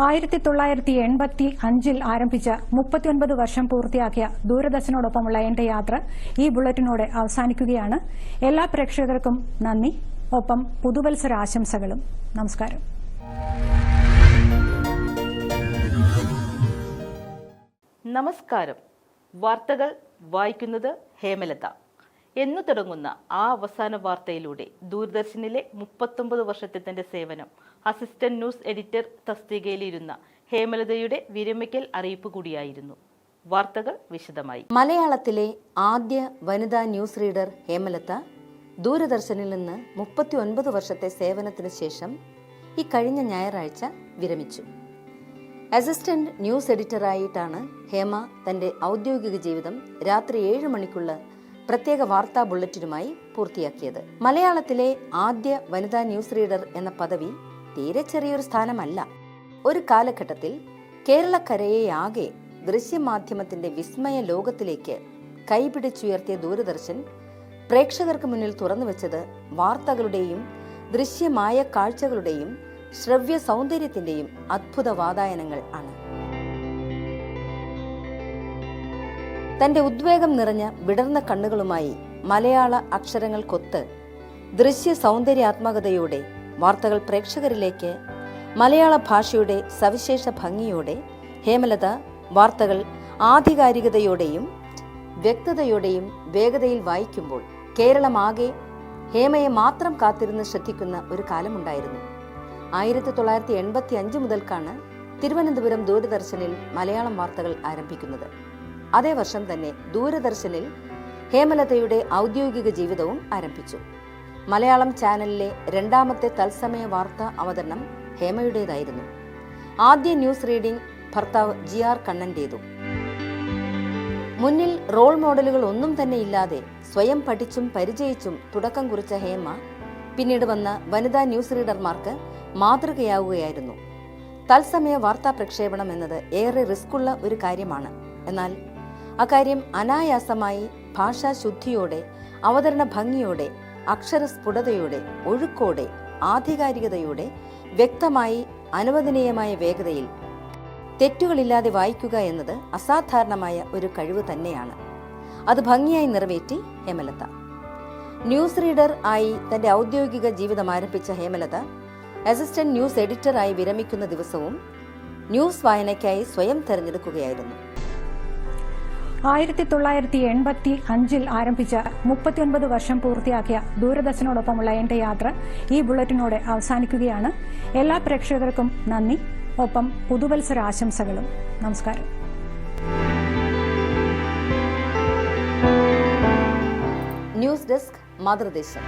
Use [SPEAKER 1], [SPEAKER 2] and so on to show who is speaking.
[SPEAKER 1] ആയിരത്തി തൊള്ളായിരത്തി എൺപത്തി അഞ്ചിൽ ആരംഭിച്ച മുപ്പത്തിയൊൻപത് വർഷം പൂർത്തിയാക്കിയ ദൂരദർശനോടൊപ്പമുള്ള എന്റെ യാത്ര ഈ ബുള്ളറ്റിനോടെ അവസാനിക്കുകയാണ്. എല്ലാ പ്രേക്ഷകർക്കും നന്ദി. ഒപ്പം പുതുവത്സര ആശംസകളും. നമസ്കാരം.
[SPEAKER 2] നമസ്കാരം. വാർത്തകൾ വായിക്കുന്നത് ഹേമലത. എന്നു തുടങ്ങുന്ന ആ അവസാന വാർത്തയിലൂടെ ദൂരദർശനിലെ മുപ്പത്തൊമ്പത് വർഷത്തെ തന്റെ സേവനം അസിസ്റ്റന്റ് ന്യൂസ് എഡിറ്റർ തസ്തികയിലിരുന്ന ഹേമലതയുടെ വിരമിക്കൽ അറിയിപ്പ് കൂടിയായിരുന്നു. വാർത്തകൾ വിശദമായി.
[SPEAKER 3] മലയാളത്തിലെ ആദ്യ വനിതാ ന്യൂസ് റീഡർ ഹേമലത ദൂരദർശനിൽ നിന്ന് മുപ്പത്തി ഒൻപത് വർഷത്തെ സേവനത്തിന് ശേഷം ഈ കഴിഞ്ഞ ഞായറാഴ്ച വിരമിച്ചു. അസിസ്റ്റന്റ് ന്യൂസ് എഡിറ്ററായിട്ടാണ് ഹേമ തന്റെ ഔദ്യോഗിക ജീവിതം രാത്രി ഏഴ് മണിക്കുള്ള പ്രത്യേക വാർത്താ ബുള്ളറ്റിനുമായി പൂർത്തിയാക്കിയത്. മലയാളത്തിലെ ആദ്യ വനിതാ ന്യൂസ് റീഡർ എന്ന പദവി തീരെ ചെറിയൊരു സ്ഥാനമല്ല. ഒരു കാലഘട്ടത്തിൽ കേരളക്കരയെയാകെ ദൃശ്യമാധ്യമത്തിന്റെ വിസ്മയ ലോകത്തിലേക്ക് കൈപിടിച്ചുയർത്തിയ ദൂരദർശൻ പ്രേക്ഷകർക്ക് മുന്നിൽ തുറന്നു തുറന്നുവെച്ചത് വാർത്തകളുടെയും ദൃശ്യമായ കാഴ്ചകളുടെയും ശ്രവ്യ സൗന്ദര്യത്തിന്റെയും അത്ഭുത വാതായനങ്ങൾ ആണ്. തന്റെ ഉദ്വേഗം നിറഞ്ഞ വിടർന്ന കണ്ണുകളുമായി മലയാള അക്ഷരങ്ങൾ കൊത്ത് ദൃശ്യ സൗന്ദര്യാത്മകതയോടെ വാർത്തകൾ പ്രേക്ഷകരിലേക്ക് മലയാള ഭാഷയുടെ സവിശേഷ ഭംഗിയോടെ ഹേമലത വാർത്തകൾ ആധികാരികതയോടെയും വ്യക്തതയോടെയും വേഗതയിൽ വായിക്കുമ്പോൾ കേരളമാകെ ഹേമയെ മാത്രം കാത്തിരുന്ന് ശ്രദ്ധിക്കുന്ന ഒരു കാലമുണ്ടായിരുന്നു. ആയിരത്തി തൊള്ളായിരത്തി എൺപത്തി അഞ്ച് മുതൽക്കാണ് തിരുവനന്തപുരം ദൂരദർശനിൽ മലയാളം വാർത്തകൾ ആരംഭിക്കുന്നത്. അതേ വർഷം തന്നെ ദൂരദർശനിൽ ഹേമലതയുടെ ഔദ്യോഗിക ജീവിതവും ആരംഭിച്ചു. മലയാളം ചാനലിലെ രണ്ടാമത്തെ തത്സമയ വാർത്ത അവതരണം ഹേമയുടേതായിരുന്നു. ആദ്യ ന്യൂസ് റീഡിംഗ് ഭർത്താവ് ജി ആർ കണ്ണന്റേതു. മുന്നിൽ റോൾ മോഡലുകൾ ഒന്നും തന്നെ ഇല്ലാതെ സ്വയം പഠിച്ചും പരിചയിച്ചും തുടക്കം കുറിച്ച ഹേമ പിന്നീട് വന്ന വനിതാ ന്യൂസ് റീഡർമാർക്ക് മാതൃകയാവുകയായിരുന്നു. തത്സമയ വാർത്താ പ്രക്ഷേപണം എന്നത് ഏറെ റിസ്ക്കുള്ള ഒരു കാര്യമാണ്. എന്നാൽ അക്കാര്യം അനായാസമായി ഭാഷാശുദ്ധിയോടെ അവതരണ ഭംഗിയോടെ അക്ഷരസ്ഫുടതയോടെ ഒഴുക്കോടെ ആധികാരികതയോടെ വ്യക്തമായി അനുവദനീയമായ വേഗതയിൽ തെറ്റുകളില്ലാതെ വായിക്കുക എന്നത് അസാധാരണമായ ഒരു കഴിവ് തന്നെയാണ്. അത് ഭംഗിയായി നിറവേറ്റി ഹേമലത. ന്യൂസ് റീഡർ ആയി തന്റെ ഔദ്യോഗിക ജീവിതം ആരംഭിച്ച ഹേമലത അസിസ്റ്റന്റ് ന്യൂസ് എഡിറ്ററായി വിരമിക്കുന്ന ദിവസവും ന്യൂസ് വായനയ്ക്കായി സ്വയം തെരഞ്ഞെടുക്കുകയായിരുന്നു.
[SPEAKER 1] ആയിരത്തി തൊള്ളായിരത്തി എൺപത്തി അഞ്ചിൽ ആരംഭിച്ച മുപ്പത്തിയൊൻപത് വർഷം പൂർത്തിയാക്കിയ ദൂരദർശനോടൊപ്പമുള്ള എന്റെ യാത്ര ഈ ബുള്ളറ്റിനോടെ അവസാനിക്കുകയാണ്. എല്ലാ പ്രേക്ഷകർക്കും നന്ദി. ഒപ്പം പുതുവത്സര ആശംസകളും. നമസ്കാരം.
[SPEAKER 3] News desk മാതൃദേശം